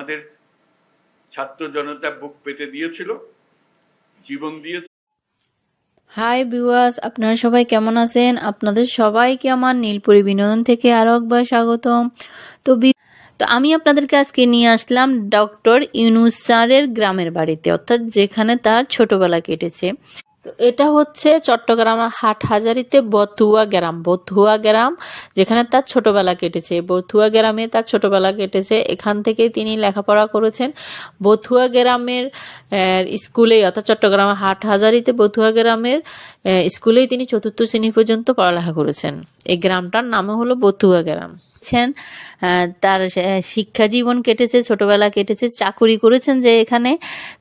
আমাদের ছাত্র জনতা বুক পেতে দিয়েছিল, জীবন দিয়েছে। হাই ভিউয়ার্স আপনারা সবাই কেমন আছেন? আপনাদের সবাইকে আমার নীলপুরি বিনোদন থেকে আরও একবার স্বাগতম। তো তো আমি আপনাদেরকে আজকে নিয়ে আসলাম ডক্টর ইউনুস স্যারের গ্রামের বাড়িতে, অর্থাৎ যেখানে তার ছোটবেলা কেটেছে। তো এটা হচ্ছে চট্টগ্রামের হাটহাজারিতে বথুয়া গ্রাম। বথুয়া গ্রাম যেখানে তার ছোটবেলা কেটেছে। বথুয়া গ্রামে তার ছোটবেলা কেটেছে। এখান থেকেই তিনি লেখাপড়া করেছেন। বথুয়া গ্রামের আহ, স্কুলেই অর্থাৎ চট্টগ্রামের হাটহাজারিতে বথুয়া গ্রামের স্কুলেই তিনি চতুর্থ শ্রেণি পর্যন্ত পড়ালেখা করেছেন। এই গ্রামটার নামও হলো বথুয়া গ্রাম। তার শিক্ষা জীবন কেটেছে ছোটবেলা কেটেছে চাকুরি করেছেন যে এখানে।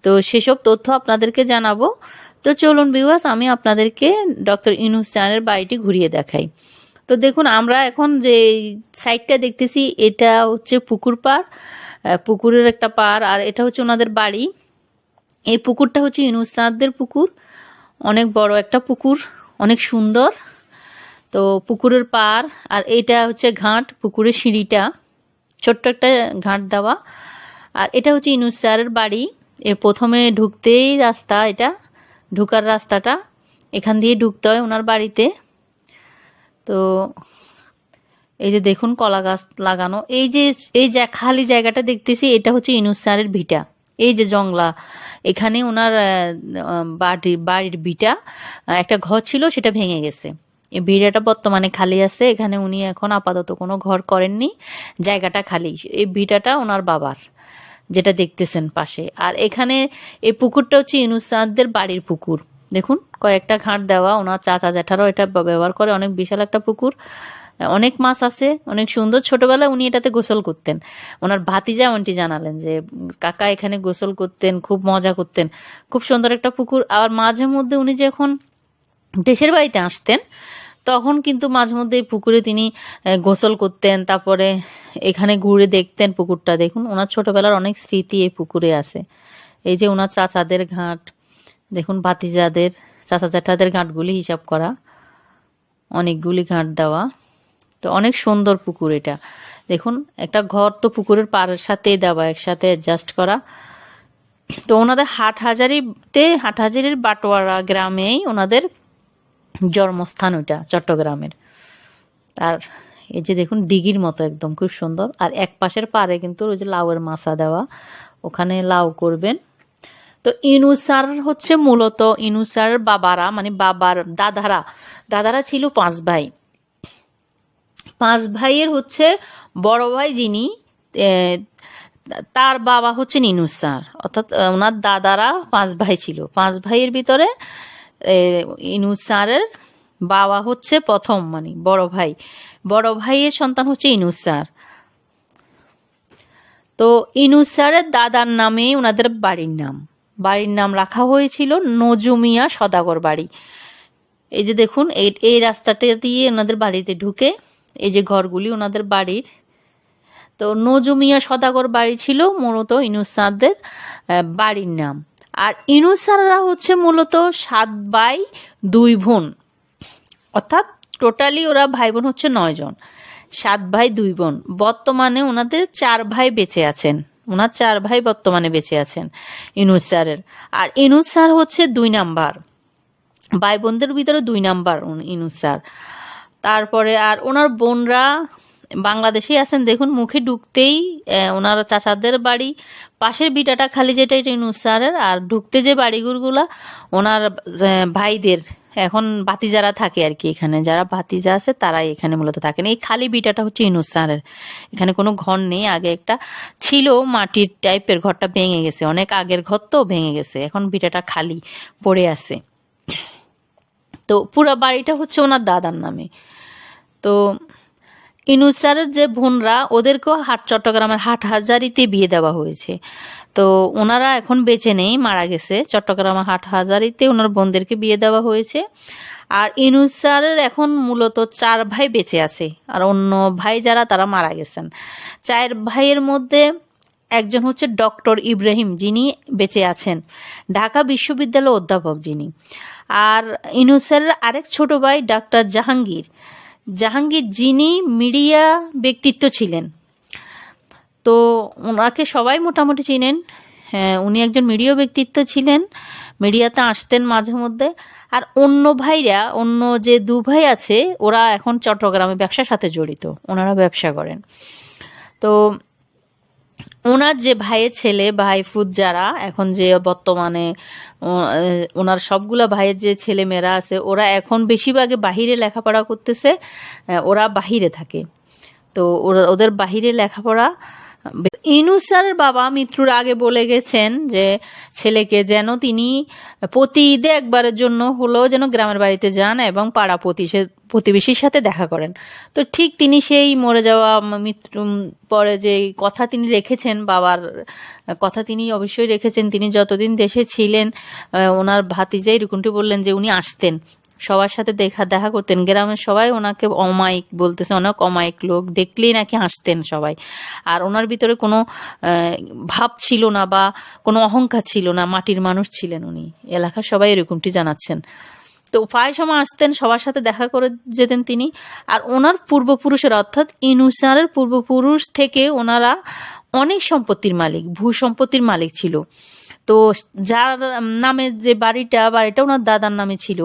তো সেসব তথ্য আপনাদেরকে জানাব। তো চলুন বিওয়াস আমি আপনাদেরকে ডক্টর ইনুস চানের বাড়িটি ঘুরিয়ে দেখাই। তো দেখুন, আমরা এখন যে সাইডটা দেখতেছি, এটা হচ্ছে পুকুর পাড়। পুকুরের একটা পাড়, আর এটা হচ্ছে ওনাদের বাড়ি। এই পুকুরটা হচ্ছে ইনুস চাঁদদের পুকুর। অনেক বড় একটা পুকুর, অনেক সুন্দর। তো পুকুরের পার আর এটা হচ্ছে ঘাট, পুকুরের সিঁড়িটা। ছোট্ট একটা ঘাট দেওয়া। আর এটা হচ্ছে ইনুস বাড়ি। এ প্রথমে ঢুকতেই রাস্তা এটা। ঢুকার রাস্তাটা, এখান দিয়ে ঢুকতে হয় ওনার বাড়িতে। তো এই যে দেখুন কলা গাছ লাগানো, এই যে এই যে খালি জায়গাটা দেখতেছি, এটা হচ্ছে ইনুস স্যারের ভিটা। এই যে জংলা, এখানে ওনার বাড়ির বাড়ির ভিটা একটা ঘর ছিল, সেটা ভেঙে গেছে। এই ভিড়াটা বর্তমানে খালি আছে, এখানে উনি এখন আপাতত কোনো ঘর করেননি, জায়গাটা খালি। এই ভিটাটা ওনার বাবার। যেটা দেখতেছেন পাশে। আর এখানে এই পুকুরটা হচ্ছে ইনুসাদদের বাড়ির পুকুর। দেখুন, কয়েকটা ঘাট দেওয়া, ওনার চাচা জ্যাঠারাও এটা ব্যবহার করে। অনেক বিশাল একটা পুকুর। অনেক মাছ আছে, অনেক সুন্দর। ছোটবেলায় উনি এটাতে গোসল করতেন। ওনার ভাতিজা এমনটি জানালেন যে, কাকা এখানে গোসল করতেন, খুব মজা করতেন। খুব সুন্দর একটা পুকুর। আর মাঝে মধ্যে উনি যখন দেশের বাড়িতে আসতেন তখন কিন্তু মাঝে মধ্যে পুকুরে তিনি গোসল করতেন, তারপরে এখানে ঘুরে দেখতেন পুকুরটা। দেখুন, ওনার ছোটবেলার অনেক স্মৃতি এই পুকুরে আছে। এই যে ওনার চাচাদের ঘাট, দেখুন ভাতিজাদের, চাচা জ্যাঠাদের ঘাটগুলি হিসাব করা। অনেকগুলি ঘাট দেওয়া। তো অনেক সুন্দর পুকুর এটা। দেখুন, একটা ঘর তো পুকুরের পাড়ের সাথেই দেওয়া, একসাথে অ্যাডজাস্ট করা। তো ওনাদের হাট হাজারিতে হাট হাজারির বাটোয়ারা গ্রামেই ওনাদের জন্মস্থান ওইটা, চট্টগ্রামের। আর এই যে দেখুন, দিঘির মতো একদম, খুব সুন্দর। আর এক পাশের পারে কিন্তু ওই যে লাউয়ের মাছা দেওয়া, ওখানে লাউ করবেন। তো ইনুসার হচ্ছে মূলত, ইনুসার বাবারা মানে বাবার দাদারা দাদারা ছিল পাঁচ ভাই। পাঁচ ভাইয়ের হচ্ছে বড় ভাই যিনি তার বাবা হচ্ছেন ইনুসার। অর্থাৎ ওনার দাদারা পাঁচ ভাই ছিল। পাঁচ ভাইয়ের ভিতরে ইনুস বাবা হচ্ছে প্রথম মানে বড় ভাই। বড় ভাইয়ের সন্তান হচ্ছে ইনুস স্যার তো ইনুস স্যারের দাদার নামে ওনাদের বাড়ির নাম। বাড়ির নাম রাখা হয়েছিল নজুমিয়া সদাগর বাড়ি। এই যে দেখুন এই এই রাস্তাটা দিয়ে ওনাদের বাড়িতে ঢুকে এই যে ঘরগুলি ওনাদের বাড়ির। তো নজুমিয়া সদাগর বাড়ি ছিল মূলত আহ, বাড়ির নাম। আর ইনুসাররা হচ্ছে মূলত সাত ভাই দুই বোন। অর্থাৎ টোটালি ওরা ভাই বোন হচ্ছে নয় জন। সাত ভাই দুই বোন। বর্তমানে ওনাদের চার ভাই বেঁচে আছেন। ওনার চার ভাই বর্তমানে বেঁচে আছেন ইনুস স্যারের আর ইনুস স্যার হচ্ছে দুই নাম্বার। ভাই বোনদের ভিতরে দুই নাম্বার ইনুস স্যার তারপরে আর ওনার বোনরা বাংলাদেশে আছেন, দেখুন, মুখে ঢুকতেই ওনার চাচাদের বাড়ি, পাশের বিটাটা খালি যেটা এটা ইনুস স্যারের, আর ঢুকতে যে বাড়িগুলোগুলা ওনার ভাইদের, এখন বাতি যারা থাকে আর কি এখানে, যারা ভাতিজা আছে তারাই এখানে মূলত থাকেন। এই খালি বিটাটা হচ্ছে ইনুস স্যারের, এখানে কোনো ঘর নেই, আগে একটা ছিল মাটির টাইপের, ঘরটা ভেঙে গেছে, অনেক আগের ঘর তো ভেঙে গেছে, এখন বিটাটা খালি পড়ে আছে। তো পুরো বাড়িটা হচ্ছে ওনার দাদার নামে। তো ইনুসারের যে বোনরা, ওদেরকেও হাট চট্টগ্রামের হাট হাজারিতে বিয়ে দেওয়া হয়েছে। তো ওনারা এখন বেঁচে নেই, মারা গেছে। চট্টগ্রামের হাট হাজারিতে ওনার বোনদেরকে বিয়ে দেওয়া হয়েছে। আর ইনুসারের এখন মূলত চার ভাই বেঁচে আছে। আর অন্য ভাই যারা, তারা মারা গেছেন। চার ভাইয়ের মধ্যে একজন হচ্ছে ডক্টর ইব্রাহিম, যিনি বেঁচে আছেন। ঢাকা বিশ্ববিদ্যালয় অধ্যাপক যিনি। আর ইনুসের আরেক ছোট ভাই ডাক্তার জাহাঙ্গীর। জাহাঙ্গীর যিনি মিডিয়া ব্যক্তিত্ব ছিলেন। তো ওনাকে সবাই মোটামুটি চিনেন। হ্যাঁ উনি একজন মিডিয়া ব্যক্তিত্ব ছিলেন। মিডিয়াতে আসতেন মাঝে মধ্যে। আর অন্য ভাইরা, অন্য যে দু ভাই আছে, ওরা এখন চট্টগ্রামে ব্যবসার সাথে জড়িত। ওনারা ব্যবসা করেন। তো ওনার যে ভাইয়ের ছেলে, ভাই ফুদ যারা এখন যে বর্তমানে ওনার সবগুলা ভাইয়ের যে ছেলে মেয়েরা আছে, ওরা এখন বেশিরভাগে বাহিরে লেখাপড়া করতেছে ওরা বাহিরে থাকে। তো ওরা, ওদের বাহিরে লেখাপড়া ইনুস স্যারের বাবা মৃত্যুর আগে বলে গেছেন যে ছেলেকে যেন তিনি প্রতি ঈদে একবারের জন্য হলেও যেন গ্রামের বাড়িতে যান এবং পাড়া প্রতিশে- প্রতিবেশীর সাথে দেখা করেন। তো ঠিক তিনি সেই মরে যাওয়া মৃত্যু পরে যে কথা তিনি রেখেছেন, বাবার কথা তিনি অবশ্যই রেখেছেন, তিনি যতদিন দেশে ছিলেন ওনার ভাতিজাই রুকুনটি বললেন যে উনি আসতেন। সবার সাথে দেখা দেখা করতেন। গ্রামের সবাই ওনাকে অমায়িক বলতেছে, অনেক অমায়িক লোক। দেখলেই নাকি হাসতেন সবাই। আর ওনার ভিতরে কোনো ভাব ছিল না বা কোনো অহংকার ছিল না। মাটির মানুষ ছিলেন উনি। এলাকার সবাই এরকমটি জানাচ্ছেন। তো প্রায় সময় আসতেন, সবার সাথে দেখা করে যেতেন তিনি। আর ওনার পূর্বপুরুষের, অর্থাৎ ইনুসারের পূর্বপুরুষ থেকে ওনারা অনেক সম্পত্তির মালিক, ভূ সম্পত্তির মালিক ছিল। তো যার নামে যে বাড়িটা বাড়িটা ওনার দাদার নামে ছিল।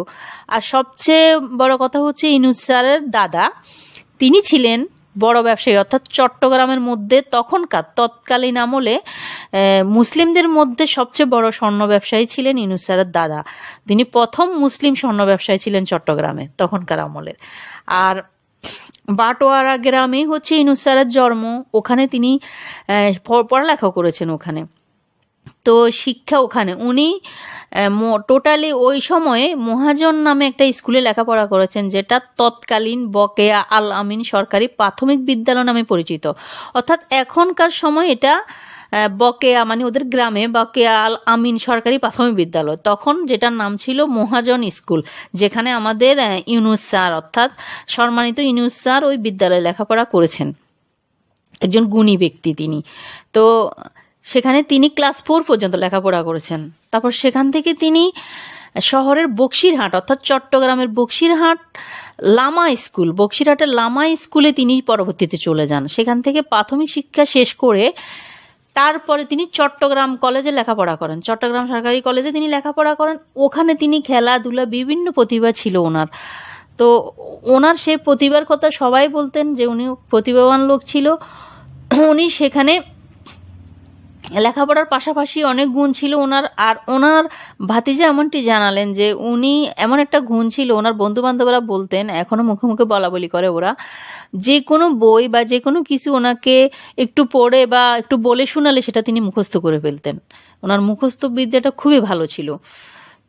আর সবচেয়ে বড় কথা হচ্ছে ইনুসারের দাদা, তিনি ছিলেন বড় ব্যবসায়ী, অর্থাৎ চট্টগ্রামের মধ্যে তখনকার তৎকালীন আমলে মুসলিমদের মধ্যে সবচেয়ে বড় স্বর্ণ ব্যবসায়ী ছিলেন ইনুসারের দাদা। তিনি প্রথম মুসলিম স্বর্ণ ব্যবসায়ী ছিলেন চট্টগ্রামে তখনকার আমলের। আর বাটোয়ারা গ্রামে হচ্ছে ইনুসারের জন্ম। ওখানে তিনি পড়ালেখা করেছেন ওখানে। তো শিক্ষা ওখানে। উনি টোটালি ওই সময়ে মহাজন নামে একটা স্কুলে লেখাপড়া করেছেন, যেটা তৎকালীন বকেয়া আল আমিন সরকারি প্রাথমিক বিদ্যালয় নামে পরিচিত। অর্থাৎ এখনকার সময় এটা বকেয়া মানে ওদের গ্রামে বকেয়া আল আমিন সরকারি প্রাথমিক বিদ্যালয়। তখন যেটার নাম ছিল মহাজন স্কুল, যেখানে আমাদের ইউনুস স্যার, অর্থাৎ সম্মানিত ইউনুস স্যার ওই বিদ্যালয়ে লেখাপড়া করেছেন। একজন গুণী ব্যক্তি তিনি। তো সেখানে তিনি ক্লাস ফোর পর্যন্ত লেখাপড়া করেছেন। তারপর সেখান থেকে তিনি শহরের বক্সিরহাট, অর্থাৎ চট্টগ্রামের বক্সিরহাট লামা স্কুল, বক্সিরহাটের লামা স্কুলে তিনি পরবর্তীতে চলে যান। সেখান থেকে প্রাথমিক শিক্ষা শেষ করে তারপরে তিনি চট্টগ্রাম কলেজে লেখাপড়া করেন। চট্টগ্রাম সরকারি কলেজে তিনি লেখাপড়া করেন। ওখানে তিনি খেলাধুলা, বিভিন্ন প্রতিভা ছিল ওনার। তো ওনার সেই প্রতিভার কথা সবাই বলতেন যে উনি প্রতিভাবান লোক ছিল। উনি সেখানে লেখাপড়ার পাশাপাশি অনেক গুণ ছিল ওনার, আর ওনার ভাতিজা এমনটি জানালেন যে উনি এমন একটা গুণ ছিল, ওনার বন্ধু বান্ধবরা বলতেন, এখনও মুখে মুখে বলা বলি করে ওরা, যে কোনো বই বা যে কোনো কিছু ওনাকে একটু পড়ে বা একটু বলে শোনালে সেটা তিনি মুখস্থ করে ফেলতেন। ওনার মুখস্থ বিদ্যাটা খুবই ভালো ছিল।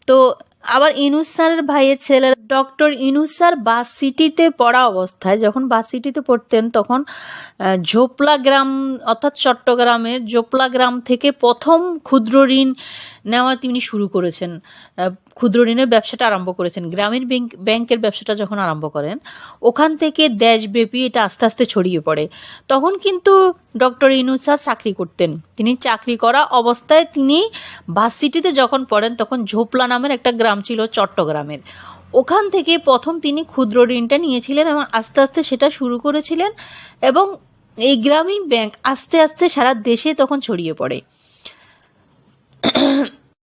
তো আবার ইনুস ভাইয়ের ছেলে ডক্টর ইনুসার বাস সিটিতে পড়া অবস্থায়। যখন বাস সিটিতে পড়তেন, তখন ঝোপলা গ্রাম, অর্থাৎ চট্টগ্রামের ঝোপলা গ্রাম থেকে প্রথম ক্ষুদ্র ঋণ নেওয়া তিনি শুরু করেছেন। ক্ষুদ্র ঋণের ব্যবসাটা আরম্ভ করেছেন। গ্রামীণ ব্যাংক, ব্যাংকের ব্যবসাটা যখন আরম্ভ করেন, ওখান থেকে দেশব্যাপী এটা আস্তে আস্তে ছড়িয়ে পড়ে। তখন কিন্তু ডক্টর ইনুস চাকরি করতেন। তিনি চাকরি করা অবস্থায় তিনি বাস সিটিতে যখন পড়েন, তখন ঝোপলা নামের একটা গ্রাম ছিল চট্টগ্রামের। ওখান থেকে প্রথম তিনি ক্ষুদ্র ঋণটা নিয়েছিলেন এবং আস্তে আস্তে সেটা শুরু করেছিলেন এবং এই গ্রামীণ ব্যাংক আস্তে আস্তে সারা দেশে তখন ছড়িয়ে পড়ে।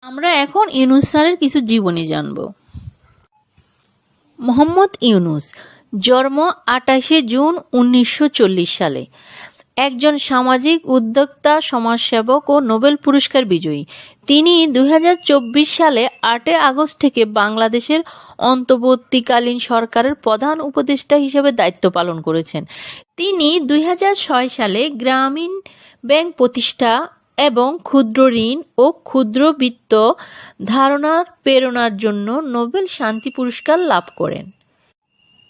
আমরা এখন ইউনুস স্যারের কিছু জীবনী জানব। মোহাম্মদ ইউনুস, জন্ম আটাশে জুন উনিশশো চল্লিশ সালে। একজন সামাজিক উদ্যোক্তা, সমাজসেবক ও নোবেল পুরস্কার বিজয়ী। তিনি দুই হাজার চব্বিশ সালে আটই আগস্ট থেকে বাংলাদেশের অন্তর্বর্তীকালীন সরকারের প্রধান উপদেষ্টা হিসেবে দায়িত্ব পালন করেছেন। তিনি দুই হাজার ছয় সালে গ্রামীণ ব্যাংক প্রতিষ্ঠা এবং ক্ষুদ্র ঋণ ও ক্ষুদ্র বিত্ত ধারণার প্রেরণার জন্য নোবেল শান্তি পুরস্কার লাভ করেন।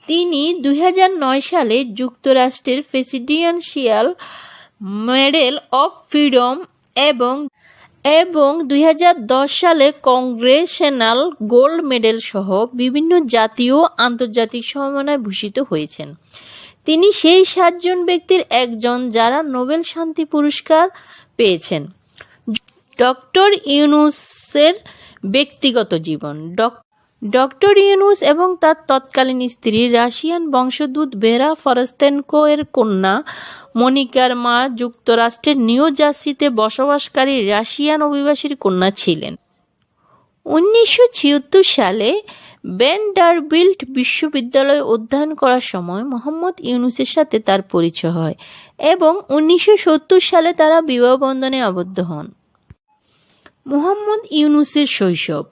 তিনি দুই হাজার নয় সালে যুক্তরাষ্ট্রের প্রেসিডেন্সিয়াল মেডেল অফ ফ্রিডম এবং এবং দুই হাজার দশ সালে কংগ্রেশনাল গোল্ড মেডেল সহ বিভিন্ন জাতীয় আন্তর্জাতিক সম্মাননায় ভূষিত হয়েছেন। তিনি সেই সাতজন ব্যক্তির একজন যারা নোবেল শান্তি পুরস্কার পেয়েছেন। ডক্টর ইউনুসের ব্যক্তিগত জীবন। ডক ডক্টর ইউনুস এবং তার তৎকালীন স্ত্রী রাশিয়ান বংশদূত ভেরা ফরস্তেনকো এর কন্যা মনিকার মা যুক্তরাষ্ট্রের নিউ জার্সিতে বসবাসকারী রাশিয়ান অভিবাসীর কন্যা ছিলেন। উনিশশো ছিয়াত্তর সালে ভ্যান্ডারবিল্ট বিশ্ববিদ্যালয়ে অধ্যয়ন করার সময় মোহাম্মদ ইউনুসের সাথে তার পরিচয় হয় এবং উনিশশো সত্তর সালে তারা বিবাহ বন্ধনে আবদ্ধ হন। মোহাম্মদ ইউনুসের শৈশব।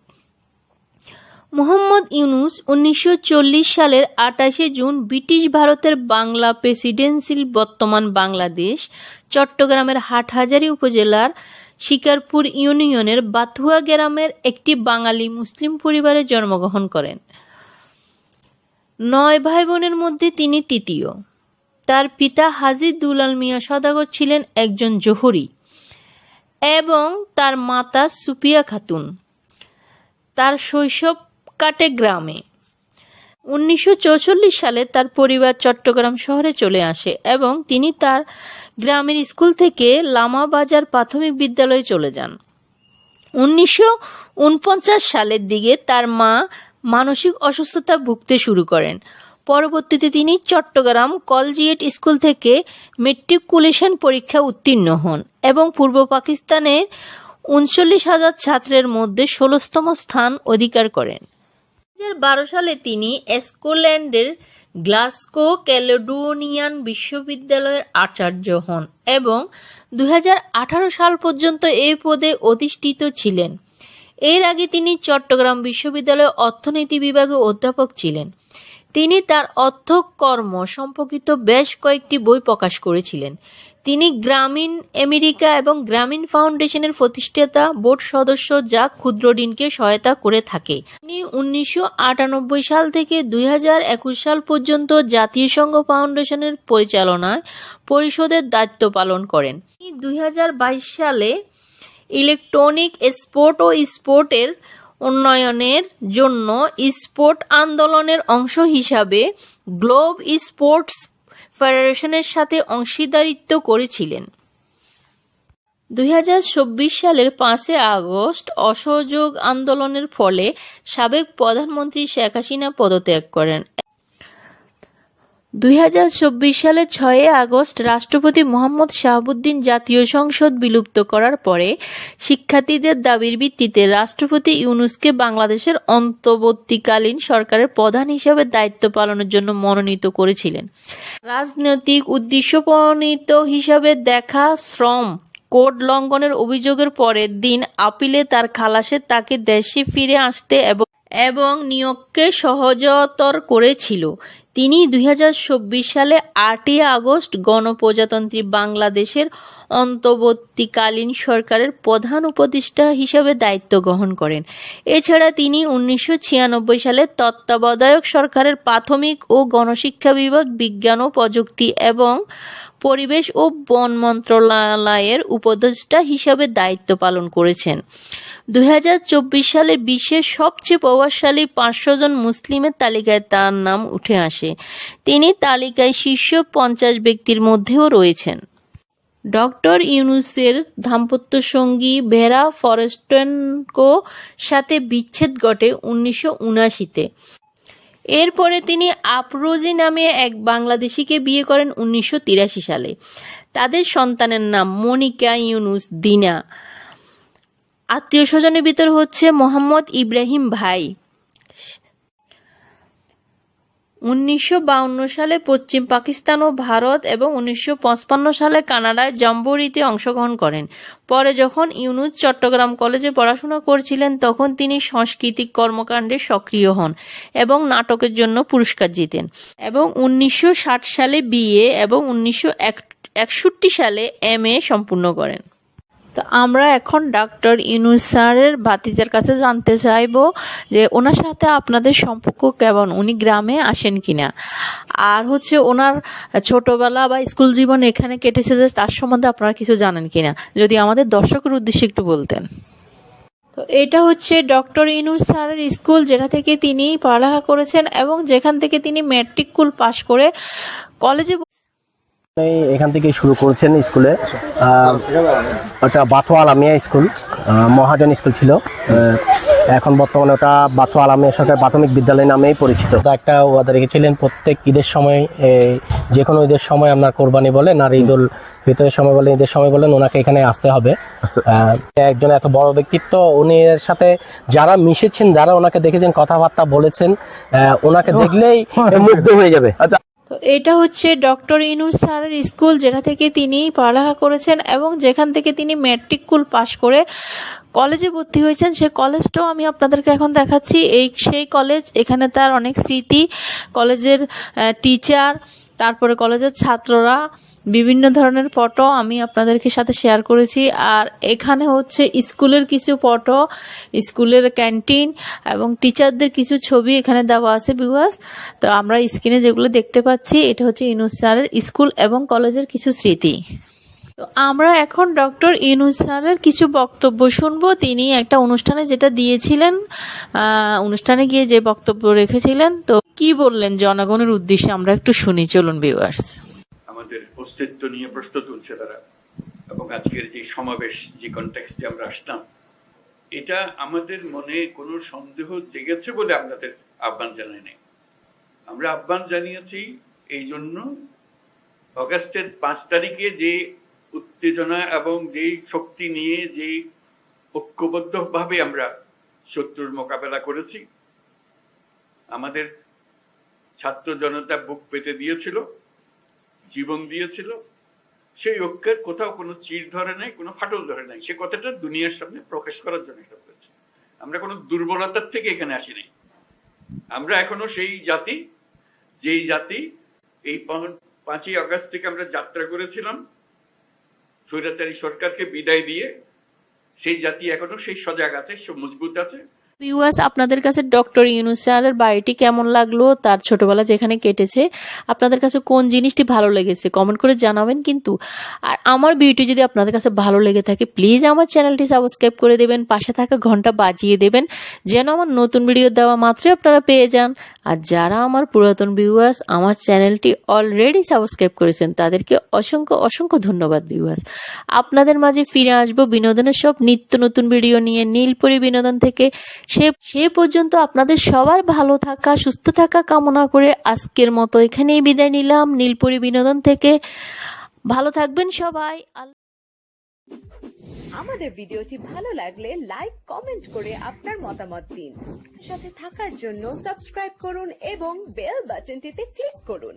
মোহাম্মদ ইউনুস উনিশশো চল্লিশ সালের আটাশে জুন ব্রিটিশ ভারতের বাংলা প্রেসিডেন্সির বর্তমান বাংলাদেশ, চট্টগ্রামের হাটহাজারী উপজেলার শিকারপুর ইউনিয়নের বাথুয়া গ্রামের একটি বাঙালি মুসলিম পরিবারে জন্মগ্রহণ করেন। নয় ভাই বোনের মধ্যে তিনি তৃতীয়। তার পিতা হাজি দুলাল মিয়া সদাগর ছিলেন একজন জহুরি এবং তার মাতা সুপিয়া খাতুন। তার শৈশব কাটে গ্রামে। উনিশশো সালে তার পরিবার চট্টগ্রাম শহরে চলে আসে এবং তিনি তার গ্রামের স্কুল থেকে লামা বাজার প্রাথমিক বিদ্যালয়ে চলে যান। উনিশশো উনপঞ্চাশ সালের দিকে তার মা মানসিক অসুস্থতা ভুগতে শুরু করেন। পরবর্তীতে তিনি চট্টগ্রাম কলজিয়েট স্কুল থেকে মেট্রিকুলেশন পরীক্ষা উত্তীর্ণ হন এবং পূর্ব পাকিস্তানের উনচল্লিশ হাজার ছাত্রের মধ্যে ষোলতম স্থান অধিকার করেন। দু হাজার বারো সালে তিনি স্কটল্যান্ডের গ্লাসগো ক্যালেডোনিয়ান বিশ্ববিদ্যালয়ের আচার্য হন এবং দু হাজার আঠারো সাল পর্যন্ত এই পদে অধিষ্ঠিত ছিলেন। এর আগে তিনি চট্টগ্রাম বিশ্ববিদ্যালয়ের অর্থনীতি বিভাগে অধ্যাপক ছিলেন। তিনি তার অর্থকর্ম সম্পর্কিত বেশ কয়েকটি বই প্রকাশ করেছিলেন। তিনি গ্রামীণ আমেরিকা এবং গ্রামীণ ফাউন্ডেশনের প্রতিষ্ঠাতা বোর্ড সদস্য যা ক্ষুদ্র ঋণকে সহায়তা করে থাকে। তিনি উনিশশো আটানব্বই সাল থেকে দুই হাজার একুশ সাল পর্যন্ত জাতীয় সংঘ ফাউন্ডেশনের পরিচালনায় পরিষদের দায়িত্ব পালন করেন। তিনি দুই হাজার বাইশ সালে ইলেকট্রনিক স্পোর্ট ও স্পোর্টের উন্নয়নের জন্য স্পোর্ট আন্দোলনের অংশ হিসাবে গ্লোব স্পোর্টস ফেডারেশনের সাথে অংশীদারিত্ব করেছিলেন। দু হাজার চব্বিশ সালের পাঁচে আগস্ট অসহযোগ আন্দোলনের ফলে সাবেক প্রধানমন্ত্রী শেখ হাসিনা পদত্যাগ করেন। দুই সালের ছয় আগস্ট রাষ্ট্রপতি মোহাম্মদ শাহাবুদ্দিন জাতীয় সংসদ বিলুপ্ত করার পরে শিক্ষার্থীদের দাবির ভিত্তিতে রাষ্ট্রপতি ইউনুসকে বাংলাদেশের অন্তর্বর্তীকালীন সরকারের প্রধান হিসেবে দায়িত্ব পালনের জন্য মনোনীত করেছিলেন। রাজনৈতিক উদ্দেশ্য প্রণীত হিসাবে দেখা শ্রম কোড লঙ্ঘনের অভিযোগের পরের দিন আপিলে তার খালাসে তাকে দেশে ফিরে আসতে এবং এবং নিয়োগকে সহজতর করেছিল। তিনি দুই হাজার চব্বিশ সালে আটই আগস্ট গণপ্রজাতন্ত্রী বাংলাদেশের অন্তর্বর্তীকালীন সরকারের প্রধান উপদেষ্টা হিসেবে দায়িত্ব গ্রহণ করেন। এছাড়া তিনি উনিশশো ছিয়ানব্বই সালে তত্ত্বাবধায়ক সরকারের প্রাথমিক ও গণশিক্ষা বিভাগ, বিজ্ঞান ও প্রযুক্তি এবং পরিবেশ ও বন মন্ত্রণালয়ের উপদেষ্টা হিসাবে দায়িত্ব পালন করেছেন। দু হাজার চব্বিশ সালে বিশ্বের সবচেয়ে প্রভাবশালী পাঁচশো জন মুসলিমের তালিকায় তার নাম উঠে আসে। তিনি তালিকায় শীর্ষ পঞ্চাশ ব্যক্তির মধ্যেও রয়েছেন। ডক্টর ইউনুসের দাম্পত্য সঙ্গী ভেরা ফরেস্টেনকো সাথে বিচ্ছেদ ঘটে উনিশশো উনাশিতে এরপরে তিনি আপরোজি নামে এক বাংলাদেশিকে বিয়ে করেন উনিশশো তিরাশি সালে। তাদের সন্তানের নাম মনিকা ইউনুস দিনা। আত্মীয় স্বজনের ভিতর হচ্ছে মোহাম্মদ ইব্রাহিম ভাই। উনিশশো সালে পশ্চিম পাকিস্তান ও ভারত এবং উনিশশো সালে কানাডায় জম্বুরিতে অংশগ্রহণ করেন। পরে যখন ইউনুস চট্টগ্রাম কলেজে পড়াশোনা করছিলেন, তখন তিনি সাংস্কৃতিক কর্মকাণ্ডে সক্রিয় হন এবং নাটকের জন্য পুরস্কার জিতেন এবং উনিশশো ষাট সালে বিএ এবং উনিশশো একষট্টি সালে এম এ সম্পূর্ণ করেন। তো আমরা এখন ডক্টর ইউনুস স্যারের ভাতিজার কাছে জানতে চাইব যে ওনার সাথে আপনাদের সম্পর্ক কেমন? উনি গ্রামে আসেন কিনা? আর হচ্ছে ওনার ছোটবেলা বা স্কুল জীবন এখানে কেটেছে যে তার সম্বন্ধে আপনারা কিছু জানেন কিনা? যদি আমাদের দর্শকের উদ্দেশ্যে একটু বলতেন। তো এটা হচ্ছে ডক্টর ইনুর স্যারের স্কুল, যেটা থেকে তিনি পড়ালেখা করেছেন এবং যেখান থেকে তিনি ম্যাট্রিক কুল পাশ করে কলেজে এখান থেকে শুরু করেছেন স্কুলে। একটা বাথোয়া আলামিয়া স্কুল মহাজন স্কুল ছিল। এখন বর্তমানে ওটা বাথু আলামিয়া সরকার প্রাথমিক বিদ্যালয় নামেই পরিচিত। একটা ওয়াদা রেখেছিলেন প্রত্যেক ঈদের সময় যে কোনো ঈদের সময় আপনার কোরবানি বলেন আর ঈদুল ফিতরের সময় বলেন ঈদের সময় বলেন ওনাকে এখানে আসতে হবে। একজন এত বড় ব্যক্তিত্ব উনি এর সাথে যারা মিশেছেন যারা ওনাকে দেখেছেন কথাবার্তা বলেছেন ওনাকে দেখলেই মুগ্ধ হয়ে যাবে। তো এটা হচ্ছে ডক্টর ইনুর স্যারের স্কুল, যেটা থেকে তিনি পড়ালেখা করেছেন এবং যেখান থেকে তিনি ম্যাট্রিকুল পাশ করে কলেজে ভর্তি হয়েছেন। সে কলেজটাও আমি আপনাদেরকে এখন দেখাচ্ছি। এই সেই কলেজ, এখানে তার অনেক স্মৃতি। কলেজের টিচার তারপরে কলেজের ছাত্ররা বিভিন্ন ধরনের ফটো আমি আপনাদেরকে সাথে শেয়ার করেছি। আর এখানে হচ্ছে স্কুলের কিছু ফটো, স্কুলের ক্যান্টিন এবং টিচারদের কিছু ছবি এখানে দেওয়া আছে বিকজ তো আমরা স্ক্রিনে যেগুলো দেখতে পাচ্ছি, এটা হচ্ছে ইনুস স্কুল এবং কলেজের কিছু স্মৃতি। তো আমরা এখন ডক্টর ইনুস স্যারের কিছু বক্তব্য শুনব। তিনি একটা অনুষ্ঠানে যেটা দিয়েছিলেন অনুষ্ঠানে গিয়ে যে বক্তব্য রেখেছিলেন। তো কি বললেন জনগণের উদ্দেশ্যে আমরা একটু শুনি, চলুন ভিউয়ার্স অস্তিত্ব নিয়ে প্রশ্ন তুলছে তারা। এবং আজকের যে সমাবেশ, যে কনটেক্সটে আমরা আসলাম, এটা আমাদের মনে কোনো সন্দেহ জেগেছে বলে আপনাদের আহ্বান জানাই নাই। আমরা আহ্বান জানিয়েছি এই জন্য অগাস্টের পাঁচ তারিখে যে উত্তেজনা এবং যে শক্তি নিয়ে যে ঐক্যবদ্ধভাবে আমরা শত্রুর মোকাবেলা করেছি, আমাদের ছাত্র জনতা বুক পেতে দিয়েছিল। জীবন দিয়েছিল সেই ঐক্যের কোথাও কোনো চির ধরে নাই, কোনো ফাটল ধরে নাই। সে কথাটা দুনিয়ার সামনে প্রকাশ করার জন্য এটা করেছি। আমরা কোনো দুর্বলতার থেকে এখানে আসি নাই আমরা এখনও সেই জাতি, যেই জাতি এই পাঁচই আগস্ট থেকে আমরা যাত্রা করেছিলাম, স্বৈরাচারী সরকারকে বিদায় দিয়ে, সেই জাতি এখনও সেই সজাগ আছে, সে মজবুত আছে। ভিউয়ার্স আপনাদের কাছে ডক্টর ইউনুস স্যারের বাড়িটি কেমন লাগল? তার ছোটবেলা যেখানে কেটেছে। আপনাদের কাছে কোন জিনিসটি ভালো লেগেছে? কমেন্ট করে জানাবেন কিন্তু। আর আমার ভিডিও যদি আপনাদের কাছে ভালো লেগে থাকে প্লিজ আমার চ্যানেলটি সাবস্ক্রাইব করে দেবেন। পাশে থাকা ঘণ্টা বাজিয়ে দেবেন। যেন আমার নতুন ভিডিও দেওয়া মাত্রই আপনারা পেয়ে যান। আর যারা আমার পুরাতন ভিউয়ার্স আমার চ্যানেলটি অলরেডি সাবস্ক্রাইব করেছেন, তাদেরকে অসংখ্য অসংখ্য ধন্যবাদ ভিউয়ার্স আপনাদের মাঝে ফিরে আসব বিনোদনের সব নিত্য নতুন ভিডিও নিয়ে, নীলপরি বিনোদন থেকে। সে সে পর্যন্ত আপনাদের সবার ভালো থাকা, সুস্থ থাকা কামনা করে আজকের মতো এখানেই বিদায় নিলাম। নীলপরি বিনোদন থেকে ভালো থাকবেন সবাই। আমাদের ভিডিওটি ভালো লাগলে লাইক, কমেন্ট করে আপনার মতামত দিন। সাথে থাকার জন্য সাবস্ক্রাইব করুন এবং বেল বাটনটিতে ক্লিক করুন।